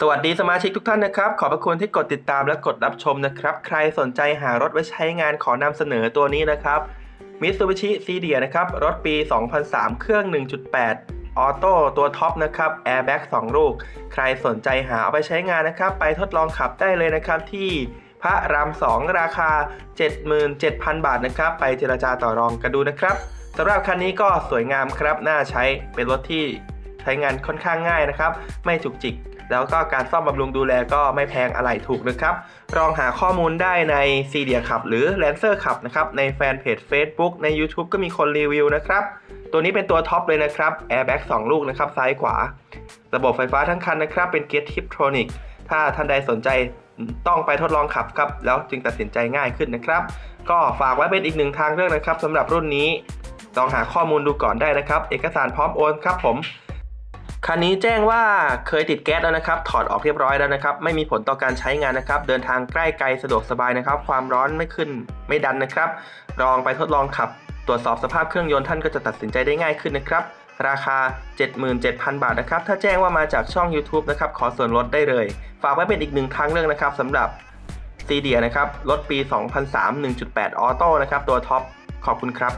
สวัสดีสมาชิกทุกท่านนะครับ ขอบพระคุณที่กดติดตามและกดรับชมนะครับ ใครสนใจหารถไว้ใช้งานขอนำเสนอตัวนี้นะครับ Mitsubishi c d ีนะครับ รถปี 2003 เครื่อง 1.8 ออโต้ตัวท็อปนะครับ Airbag 2ลูก ใครสนใจหาเอาไปใช้งานนะครับ ไปทดลองขับได้เลยนะครับที่พระราม 2 ราคา 77,000 บาทนะครับ ไปเจรจาต่อรองกันดูนะครับสำหรับคันนี้ก็สวยงามครับ น่าใช้เป็นรถที่ ใช้งานค่อนข้างง่ายนะครับ ไม่จุกจิก แล้วก็การซ่อมบำรุงดูแลก็ไม่แพงอะไรถูกนะครับลองหาข้อมูลได้ในซีเดียขับหรือ Lancer ขับนะครับ ในแฟนเพจ Facebook ใน YouTube ก็มีคนรีวิวนะครับ ตัวนี้เป็นตัวท็อปเลยนะครับ Airbag 2ลูกนะครับซ้ายขวา ระบบไฟฟ้าทั้งคันนะครับ เป็นเกียร์ทิปโทรนิกถ้าท่านใดสนใจต้องไปทดลองขับครับ แล้วจึงตัดสินใจง่ายขึ้นนะครับ ก็ฝากไว้เป็นอีกหนึ่งทางเลือกนะครับสำหรับรุ่นนี้ลองหาข้อมูลดูก่อนได้นะครับ เอกสารพร้อมโอนครับผม คันนี้แจ้งว่าเคยติดแก๊สแล้วนะครับ ถอดออกเรียบร้อยแล้วนะครับ ไม่มีผลต่อการใช้งานนะครับ เดินทางใกล้ไกลสะดวกสบายนะครับ ความร้อนไม่ขึ้นไม่ดันนะครับ ลองไปทดลองขับ ตรวจสอบสภาพเครื่องยนต์ท่านก็จะตัดสินใจได้ง่ายขึ้นนะครับ ราคา 77,000 บาทนะครับ ถ้าแจ้งว่ามาจากช่อง YouTube นะครับ ขอส่วนลดได้เลย ฝากไว้เป็นอีกหนึ่งทางเลือกนะครับสำหรับซีเดียนะครับ รถปี 2003 1.8 ออโต้นะครับ ตัวท็อป ขอบคุณครับ